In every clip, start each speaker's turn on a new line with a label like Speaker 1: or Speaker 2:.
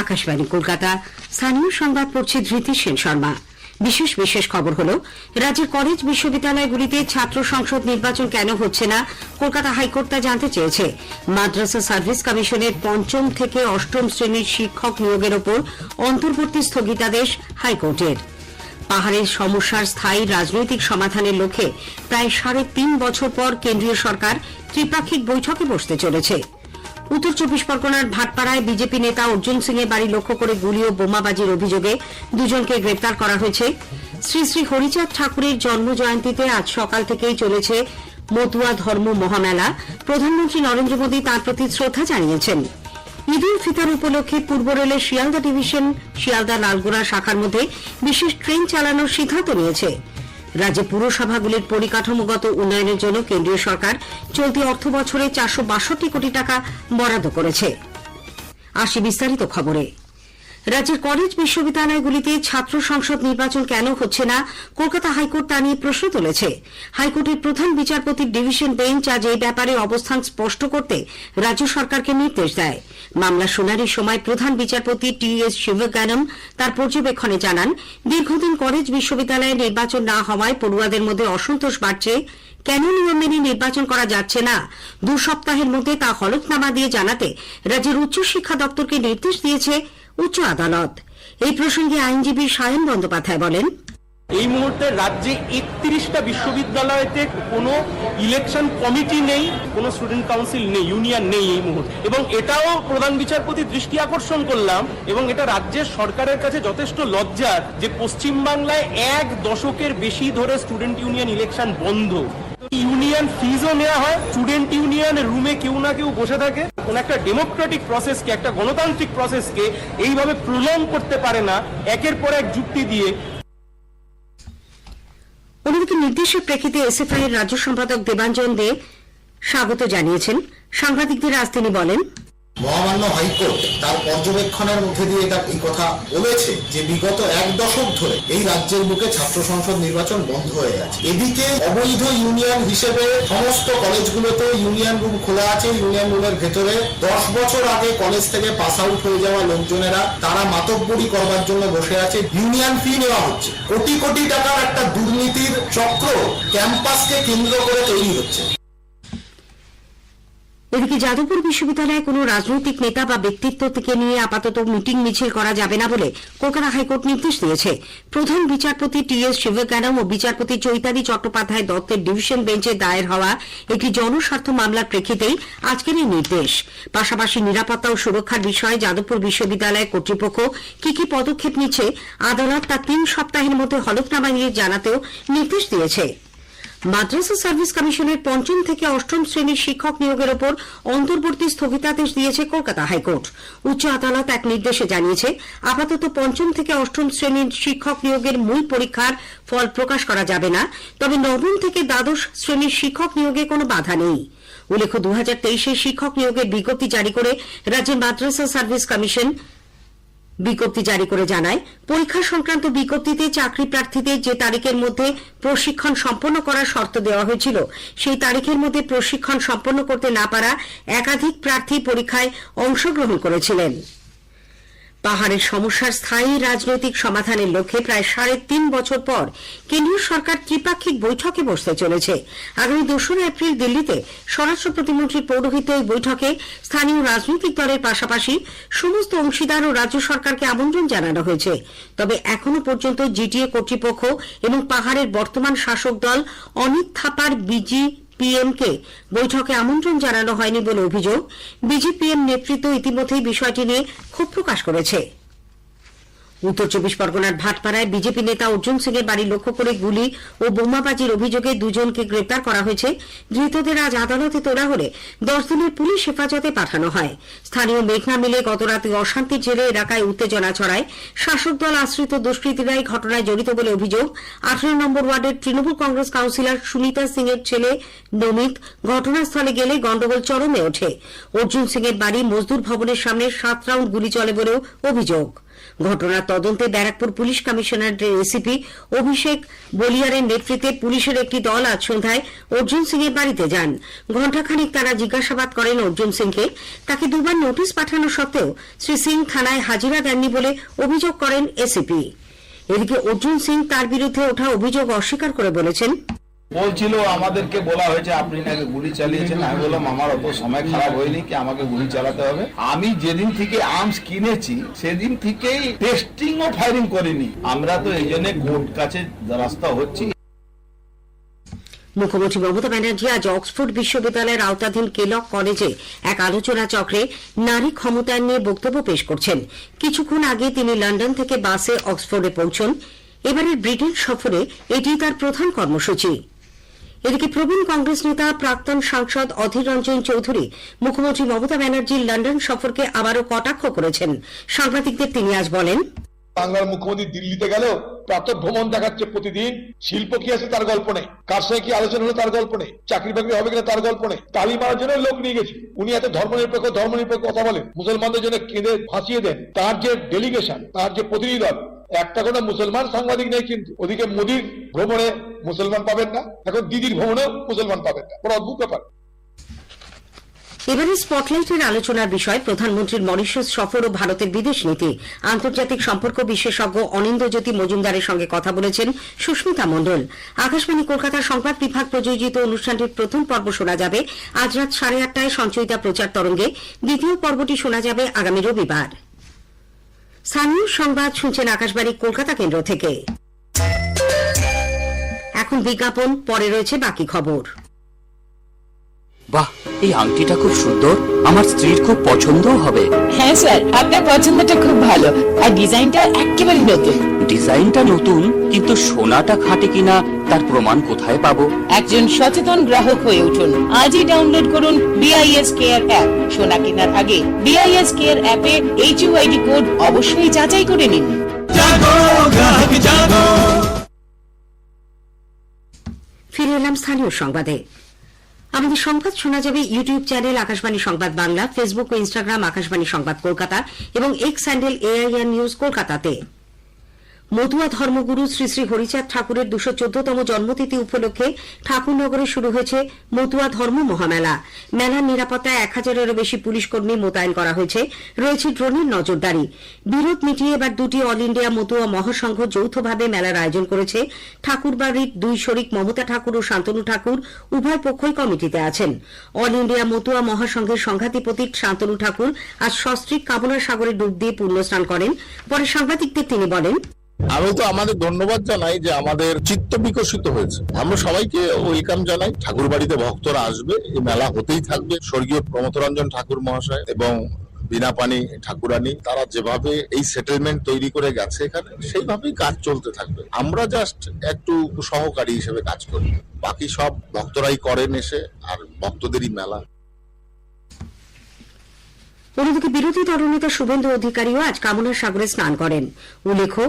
Speaker 1: আকাশবাণী, কলকাতা। স্থানীয় সংবাদ পড়ছে ধৃতি সেন শর্মা। বিশেষ বিশেষ খবর হল, রাজ্যের কলেজ বিশ্ববিদ্যালয়গুলিতে ছাত্র সংসদ নির্বাচন কেন হচ্ছে না, কলকাতা হাইকোর্ট তা জানতে চেয়েছে। মাদ্রাসা সার্ভিস কমিশনের পঞ্চম থেকে অষ্টম শ্রেণির শিক্ষক নিয়োগের ওপর অন্তর্বর্তী স্থগিতাদেশ হাইকোর্টের। পাহাড়ের সমস্যার স্থায়ী রাজনৈতিক সমাধানের লক্ষ্যে প্রায় সাড়ে তিন বছর পর কেন্দ্রীয় সরকার ত্রিপাক্ষিক বৈঠকে বসতে চলেছে। উত্তর চব্বিশ পরগনার ভাটপাড়ায় বিজেপি নেতা অর্জুন সিং এর বাড়ি লক্ষ্য করে গুলি ও বোমাবাজির অভিযোগে দুজনকে গ্রেপ্তার করা হয়েছে। শ্রী শ্রী হরিচাঁদ ঠাকুরের জন্ম জয়ন্তীতে আজ সকাল থেকেই চলেছে মতুয়া ধর্ম মহামেলা। প্রধানমন্ত্রী নরেন্দ্র মোদী তাঁর প্রতি শ্রদ্ধা জানিয়েছেন। ঈদ উল ফিতর উপলক্ষে পূর্ব রেলের শিয়ালদা ডিভিশন, শিয়ালদা লালগোড়া শাখার মধ্যে বিশেষ ট্রেন চালানোর সিদ্ধান্ত নিয়েছে। রাজ্যে পুরসভাগুলির পরিকাঠামোগত উন্নয়নের জন্য কেন্দ্রীয় সরকার চলতি অর্থ বছরে চারশো বাষট্টি কোটি টাকা বরাদ্দ করেছে। আসি বিস্তারিত খবরে। রাজ্যের কলেজ বিশ্ববিদ্যালয়গুলিতে ছাত্র সংসদ নির্বাচন কেন হচ্ছে না? কলকাতা হাইকোর্ট তা নিয়ে প্রশ্ন তুলেছে। হাইকোর্টের প্রধান বিচারপতির ডিভিশন বেঞ্চ আজ এই ব্যাপারে অবস্থান স্পষ্ট করতে রাজ্য সরকারকে নির্দেশ দেয়। মামলা শুনানির সময় প্রধান বিচারপতি টি এস শিবজ্ঞানম তার পর্যবেক্ষণে জানান, দীর্ঘদিন কলেজ বিশ্ববিদ্যালয়ে নির্বাচন না হওয়ায় পড়ুয়াদের মধ্যে অসন্তোষ বাড়ছে। কেন নিয়ম মেনে নির্বাচন করা যাচ্ছে না? দু সপ্তাহের মধ্যে তা হলফনামা দিয়ে জানাতে রাজ্যের উচ্চশিক্ষা দপ্তরকে নির্দেশ দিয়েছে উচ্চ আদালত। এই প্রসঙ্গে আইনজীবী সায়ন বন্দ্যোপাধ্যায় বলেন,
Speaker 2: এই মুহূর্তে রাজ্যে একত্রিশটা বিশ্ববিদ্যালয়তে কোনো ইলেকশন কমিটি নেই, কোনো স্টুডেন্ট কাউন্সিল নেই ইউনিয়ন নেই এই মুহূর্তে। এবং এটাও প্রধান বিচারপতি দৃষ্টি আকর্ষণ করলাম এবং এটা রাজ্যের সরকারের কাছে যথেষ্ট লজ্জার যে পশ্চিমবাংলায় এক দশকের বেশি ধরে স্টুডেন্ট ইউনিয়ন ইলেকশন বন্ধ। ইউনিয়ন ফিজও নেওয়া হয়, স্টুডেন্ট ইউনিয়ন রুমে কেউ না কেউ বসে থাকে। কোন একটা ডেমোক্রেটিক প্রসেসকে একটা গণতান্ত্রিক প্রসেসকে এইভাবে প্রলং করতে পারে না, একের পর এক যুক্তি দিয়ে।
Speaker 1: অন্যদিকে নির্দেশের প্রেক্ষিতে এসএফআই এর রাজ্য সম্পাদক দেবাঞ্জন দে স্বাগত জানিয়েছেন। সাংবাদিকদের আজ তিনি বলেন
Speaker 3: মহামান্য হাইকোর্ট তার পর্যবেক্ষণের মধ্যে দিয়ে এটা এই কথা বলেছে যে বিগত এক দশক ধরে এই রাজ্যের বুকে ছাত্র সংসদ নির্বাচন বন্ধ হয়ে আছে এদিকে অবৈধ ইউনিয়ন হিসেবে সমস্ত কলেজগুলোতে ইউনিয়ন রুম খোলা আছে। ইউনিয়ন রুমের ভেতরে দশ বছর আগে কলেজ থেকে পাস আউট হয়ে যাওয়া লোকজনেরা তারা মাতব্বরি করবার জন্য বসে আছে। ইউনিয়ন ফি নেওয়া হচ্ছে। কোটি কোটি টাকার একটা দুর্নীতির চক্র ক্যাম্পাসকে কেন্দ্র করে তৈরি হচ্ছে।
Speaker 1: এদিকে যাদবপুর বিশ্ববিদ্যালয়ে কোনো রাজনৈতিক নেতা বা ব্যক্তিত্ব থেকে নিয়ে আপাতত মিটিং মিছিল করা যাবে না বলে কলকাতা হাইকোর্ট নির্দেশ দিয়েছে। প্রধান বিচারপতি টি এস শিবজ্ঞানম ও বিচারপতি চৈতালি চট্টোপাধ্যায় দত্তের ডিভিশন বেঞ্চে দায়ের হওয়া একটি জনস্বার্থ মামলার প্রেক্ষিতেই আজকের এই নির্দেশ। পাশাপাশি নিরাপত্তা ও সুরক্ষার বিষয়ে যাদবপুর বিশ্ববিদ্যালয় কর্তৃপক্ষ কি কি পদক্ষেপ নিচ্ছে, আদালত তা তিন সপ্তাহের মধ্যে হলফনামা নিয়ে জানাতেও নির্দেশ দিয়েছে। মাদ্রাসা সার্ভিস কমিশনের পঞ্চম থেকে অষ্টম শ্রেণির শিক্ষক নিয়োগের ওপর অন্তর্বর্তী স্থগিতাদেশ দিয়েছে কলকাতা হাইকোর্ট। উচ্চ আদালত এক নির্দেশে জানিয়েছে, আপাতত পঞ্চম থেকে অষ্টম শ্রেণির শিক্ষক নিয়োগের মূল পরীক্ষার ফল প্রকাশ করা যাবে না, তবে নবম থেকে দ্বাদশ শ্রেণির শিক্ষক নিয়োগে কোনো বাধা নেই। উল্লেখ্য দু হাজার শিক্ষক নিয়োগের বিজ্ঞপ্তি জারি করে রাজ্যের মাদ্রাসা সার্ভিস কমিশন বিজ্ঞপ্তি জারি করে জানায়, পরীক্ষা সংক্রান্ত বিজ্ঞপ্তিতে চাকরি প্রার্থীদের যে তারিখের মধ্যে প্রশিক্ষণ সম্পন্ন করার শর্ত দেওয়া হয়েছিল, সেই তারিখের মধ্যে প্রশিক্ষণ সম্পন্ন করতে না পারা একাধিক প্রার্থী পরীক্ষায় অংশগ্রহণ করেছিলেন। পাহাড়ের সমস্যার স্থায়ী রাজনৈতিক সমাধানের লক্ষ্যে প্রায় সাড়ে তিন বছর পর কেন্দ্রীয় সরকার ত্রিপাক্ষিক বৈঠকে বসতে চলেছে। আগামী দোসরা এপ্রিল দিল্লিতে স্বরাষ্ট্র প্রতিমন্ত্রীর পৌরোহিত্য এই বৈঠকে স্থানীয় রাজনৈতিক দলের পাশাপাশি সমস্ত অংশীদার ও রাজ্য সরকারকে আমন্ত্রণ জানানো হয়েছে। তবে এখনও পর্যন্ত জিটিএ কর্তৃপক্ষ এবং পাহাড়ের বর্তমান শাসক দল অনিত থাপার বিজি পিএমকে বৈঠকে আমন্ত্রণ জানানো হয়নি বলে অভিযোগ। বিজেপিএম নেতৃত্ব ইতিমধ্যেই বিষয়টি নিয়ে ক্ষোভ প্রকাশ করেছে। উত্তর চব্বিশ পরগনার ভাটপাড়ায় বিজেপি নেতা অর্জুন সিং এর বাড়ি লক্ষ্য করে গুলি ও বোমাবাজির অভিযোগে দুজনকে গ্রেপ্তার করা হয়েছে। ধৃতদের আজ আদালতে তোলা হলে দশ দিনের পুলিশ হেফাজতে পাঠানো হয়। স্থানীয় মেঘনা মিলে গতরাতে অশান্তির জেরে এলাকায় উত্তেজনা ছড়ায়। শাসক দল আশ্রিত দুষ্কৃতীরাই ঘটনায় জড়িত বলে অভিযোগ। আঠারো নম্বর ওয়ার্ডের তৃণমূল কংগ্রেস কাউন্সিলর সুনিতা সিং এর ছেলে নমিত ঘটনাস্থলে গেলে গন্ডগোল চরমে ওঠে। অর্জুন সিং এর বাড়ি মজদুর ভবনের সামনে সাত রাউন্ড গুলি চলে বলেও অভিযোগ। ঘটনার তদন্তে ব্যারাকপুর পুলিশ কমিশনারের এসিপি অভিষেক বলিয়ারের নেতৃত্বে পুলিশের একটি দল আজ সন্ধ্যায় অর্জুন সিং এর বাড়িতে যান। ঘণ্টাখানিক তারা জিজ্ঞাসাবাদ করেন অর্জুন সিংকে। তাকে দুবার নোটিশ পাঠানো সত্ত্বেও শ্রী সিং থানায় হাজিরা দেননি বলে অভিযোগ করেন এসিপি। এদিকে অর্জুন সিং তার বিরুদ্ধে ওঠা অভিযোগ অস্বীকার করে বলেছেন
Speaker 4: বলছিল, আমাদেরকে বলা হয়েছে, আপনি নাকি গুলি চালিয়েছেন। আমি বললাম, আমার অত সময় খারাপ হয়নি কি আমাকে গুলি চালাতে হবে? আমি যেদিন থেকে আর্মস কিনেছি, সেদিন থেকেই টেস্টিং ও ফায়ারিং করিনি। আমরা তো এই জন্য কোর্ট কাছে রাস্তা হচ্ছি।
Speaker 1: মুখ্যমন্ত্রী মমতা ব্যানার্জি আজ অক্সফোর্ড বিশ্ববিদ্যালয়ের আওতাধীন কেলক কলেজে এক আলোচনা চক্রে নারী ক্ষমতায়ন নিয়ে বক্তব্য পেশ করছেন। কিছুক্ষণ আগে তিনি লন্ডন থেকে বাসে অক্সফোর্ডে পৌঁছন। এবারের ব্রিটেন সফরে এটি তার প্রধান কর্মসূচি। এদিকে প্রবীণ কংগ্রেস নেতা, প্রাক্তন সাংসদ অধীর রঞ্জন চৌধুরী, মুখ্যমন্ত্রী মমতা ব্যানার্জির লন্ডন সফরকে আবারও কটাক্ষ করেছেন। সাংবাদিকদের তিনি আজ বলেন,
Speaker 5: বাংলার মুখ্যমন্ত্রী দিল্লিতে গেলেও প্রাতঃ ভ্রমণ দেখাচ্ছে প্রতিদিন, শিল্প কি আছে তার গল্প নেই কার সঙ্গে কি আলোচনা হলো তার গল্প নেই, চাকরি বাকরি হবে কিনা তার গল্প নেই তালি মারার জন্য লোক নিয়ে গেছে। উনি এত ধর্মনিরপেক্ষ ধর্মনিরপেক্ষ কথা বলেন, মুসলমানদের জন্য কেঁদে ফাঁসিয়ে দেন। তার যে ডেলিগেশন তার যে প্রতিনিধি দল একটা কোনো মুসলমান সাংবাদিক নেই কিন্তু, ওদিকে মোদির ভ্রমণে মুসলমান পাবেন না এখন দিদির ভ্রমণেও মুসলমান পাবেন না। বড় অদ্ভুত ব্যাপার।
Speaker 1: এবারে স্পটলাইটের আলোচনার বিষয়, প্রধানমন্ত্রীর মরিশাস সফর ও ভারতের বিদেশ নীতি। আন্তর্জাতিক সম্পর্ক বিশেষজ্ঞ অনিন্দ্যজ্যোতি মজুমদারের সঙ্গে কথা বলেছেন সুস্মিতা মণ্ডল। আকাশবাণী কলকাতার সংবাদ বিভাগ প্রযোজিত অনুষ্ঠানটির প্রথম পর্ব শোনা যাবে আজ রাত সাড়ে আটটায় সঞ্চয়িতা প্রচার তরঙ্গে। দ্বিতীয় পর্বটি শোনা যাবে আগামী রবিবার। স্থানীয় সংবাদ শুনছেন আকাশবাণী কলকাতা কেন্দ্র থেকে। এখন বিজ্ঞাপন পরে রয়েছে বাকি খবর।
Speaker 6: বাহ এই আংটিটা খুব সুন্দর। আমার স্ত্রীর খুব পছন্দও হবে।
Speaker 7: হ্যাঁ স্যার আপনার পছন্দটা খুব ভালো। আর ডিজাইনটা একেবারে নতুন।
Speaker 6: ডিজাইনটা নতুন কিন্তু সোনাটা খাটে কিনা তার প্রমাণ কোথায় পাবো?
Speaker 7: একজন সচেতন গ্রাহক হয়ে উঠুন। আজই ডাউনলোড করুন বিআইএস কেয়ার অ্যাপ সোনা কেনার আগে বিআইএস কেয়ার অ্যাপে এইচইউআইডি কোড অবশ্যই যাচাই করে নিন।
Speaker 1: ফিরে এলাম স্থানীয় সংবাদে। আমাদের সংবাদ শোনা যাবে YouTube channel Akashvani Sangbad Bangla Facebook ও ইনস্টাগ্রাম আকাশবাণী সংবাদ কলকাতা এবং এক্স স্যান্ডেল এআইআর নিউজ কলকাতাতে। মতুয়া ধর্মগুরু শ্রী শ্রী হরিচাঁদ ঠাকুরের দুশো চোদ্দতম জন্মতিথি উপলক্ষে ঠাকুরনগরে শুরু হয়েছে মতুয়া ধর্ম মহামেলা। মেলার নিরাপত্তায় এক হাজারেরও বেশি পুলিশ কর্মী মোতায়েন করা হয়েছে। রয়েছে ড্রোনের নজরদারি। বিরোধ মিটিয়ে এবার দুটি অল ইন্ডিয়া মতুয়া মহাসংঘ যৌথভাবে মেলার আয়োজন করেছে। ঠাকুরবাড়ির দুই শরিক মমতা ঠাকুর ও শান্তনু ঠাকুর উভয় পক্ষই কমিটিতে আছেন। অল ইন্ডিয়া মতুয়া মহাসংঘের সংঘাতি প্রতীক শান্তনু ঠাকুর আজ সস্ত্রীক কামনা সাগরে ডুব দিয়ে পূর্ণ পুণ্যস্নান করেন। পরে সাংবাদিকদের তিনি বলেন
Speaker 8: আমি তো আমাদের ধন্যবাদ জানাই যে আমাদের চিত্ত বিকশিত হয়েছে। আমরা সবাইকে ওয়েলকাম জানাই। ঠাকুর বাড়িতে ভক্তরা আসবে। এই মেলা হতেই থাকবে। স্বর্গীয় প্রমথরঞ্জন ঠাকুর মহাশয় এবং বিনাপানি ঠাকুরানী, তারা যেভাবে এই সেটেলমেন্ট তৈরি করে গেছে এখানে, সেইভাবেই কাজ চলতে থাকবে। আমরা জাস্ট একটু সহকারী হিসেবে কাজ করি। বাকি সব ভক্তরাই করেন এসে, আর ভক্তদেরই মেলা।
Speaker 1: অন্যদিকে বিরোধী দলনেতা শুভেন্দু অধিকারীও আজ কামনার সাগরে স্নান করেন। উল্লেখ্য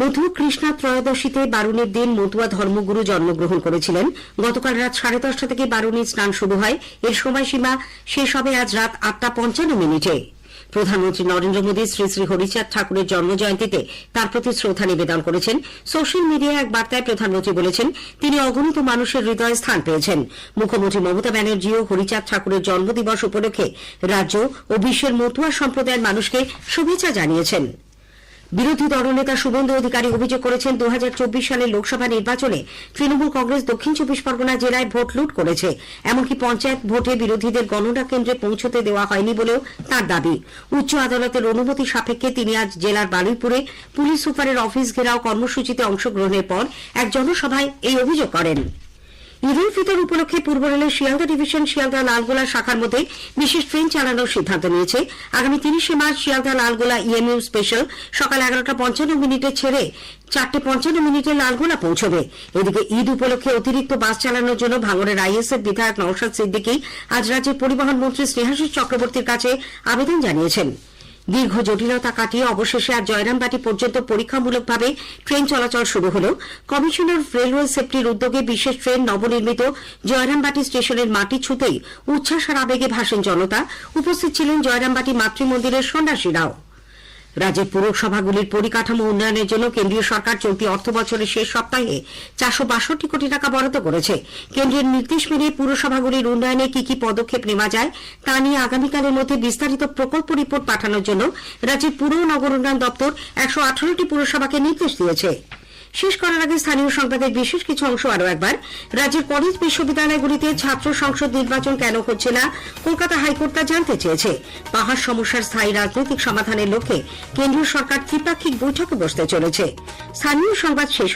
Speaker 1: মধু কৃষ্ণা ত্রয়োদশীতে বারুণের দিন মতুয়া ধর্মগুরু জন্মগ্রহণ করেছিলেন। গতকাল রাত সাড়ে দশটা থেকে বারুণীর স্নান শুরু হয়। এর সময়সীমা শেষ হবে আজ রাত আটটা পঞ্চান্ন মিনিটে। প্রধানমন্ত্রী নরেন্দ্র মোদী শ্রী শ্রী হরিচাঁদ ঠাকুরের জন্মজয়ন্তীতে তার প্রতি শ্রদ্ধা নিবেদন করেছেন। সোশ্যাল মিডিয়ায় এক বার্তায় প্রধানমন্ত্রী বলেছেন, তিনি অগণিত মানুষের হৃদয়ে স্থান পেয়েছেন। মুখ্যমন্ত্রী মমতা ব্যানার্জিও হরিচাঁদ ঠাকুরের জন্মদিবস উপলক্ষে রাজ্য ও বিশ্বের মতুয়া সম্প্রদায়ের মানুষকে শুভেচ্ছা জানিয়েছেন। বিরোধী দলনেতা শুভেন্দু অধিকারী অভিযোগ করেছেন দু সালের লোকসভা নির্বাচনে তৃণমূল কংগ্রেস দক্ষিণ চব্বিশ পরগনা জেলায় ভোট লুট করেছে। এমনকি পঞ্চায়েত ভোটে বিরোধীদের গণনা কেন্দ্রে পৌঁছতে দেওয়া হয়নি বলেও তার দাবি। উচ্চ আদালতের অনুমতি সাপেক্ষে তিনি আজ জেলার বারুইপুরে পুলিশ সুপারের অফিস ঘেরাও কর্মসূচিতে অংশগ্রহণের পর এক জনসভায় এই অভিযোগ করেন। ঈদ উল ফিতর উপলক্ষে পূর্ব রেলের শিয়ালদা ডিভিশন শিয়ালদা লালগোলা শাখার মধ্যে বিশেষ ট্রেন চালানোর সিদ্ধান্ত নিয়েছে। আগামী তিরিশে March Sealdah Lalgola EMU special সকাল এগারোটা পঞ্চান্ন মিনিটে ছেড়ে চারটে পঞ্চান্ন মিনিটে লালগোলা পৌঁছবে। এদিকে ঈদ উপলক্ষে অতিরিক্ত বাস চালানোর জন্য ভাঙড়ের আইএসএফ বিধায়ক নওশাদ সিদ্দিকী আজ রাজ্যের পরিবহন মন্ত্রী স্নেহাশিস চক্রবর্তীর কাছে আবেদন জানিয়েছেন। দীর্ঘ জটিলতা কাটিয়ে অবশেষে আর জয়রামবাটি পর্যন্ত পরীক্ষামূলকভাবে ট্রেন চলাচল শুরু হল। কমিশনার অফ রেলওয়ে সেফটির উদ্যোগে বিশেষ ট্রেন নবনির্মিত জয়রামবাটি স্টেশনের মাটি ছুতেই উচ্ছ্বাস আর আবেগে ভাসেন জনতা। উপস্থিত ছিলেন জয়রামবাটি মাতৃমন্দিরের সন্ন্যাসীরাও। রাজ্যের পুরসভাগুলির পরিকাঠামো উন্নয়নের জন্য কেন্দ্রীয় সরকার চলতি অর্থ বছরের শেষ সপ্তাহে চারশো বাষট্টি কোটি টাকা বরাদ্দ করেছে। কেন্দ্রের নির্দেশ মেনে পুরসভাগুলির উন্নয়নে কি কি পদক্ষেপ নেওয়া যায় তা নিয়ে আগামীকালের মধ্যে বিস্তারিত প্রকল্প রিপোর্ট পাঠানোর জন্য রাজ্যের পুর ও নগর উন্নয়ন দপ্তর একশো আঠারোটি পুরসভাকে নির্দেশ দিয়েছে। শেষ করার আগে স্থানীয় সংবাদের বিশেষ কিছু অংশ আরও একবার। রাজ্যের কলেজ বিশ্ববিদ্যালয়গুলিতে ছাত্র সংসদ নির্বাচন কেন হচ্ছে না, কলকাতা হাইকোর্ট তা জানতে চেয়েছে। পাহাড় সমস্যার স্থায়ী রাজনৈতিক সমাধানের লক্ষ্যে কেন্দ্রীয় সরকার ত্রিপাক্ষিক বৈঠকে বসতে চলেছে। স্থানীয় সংবাদ শেষ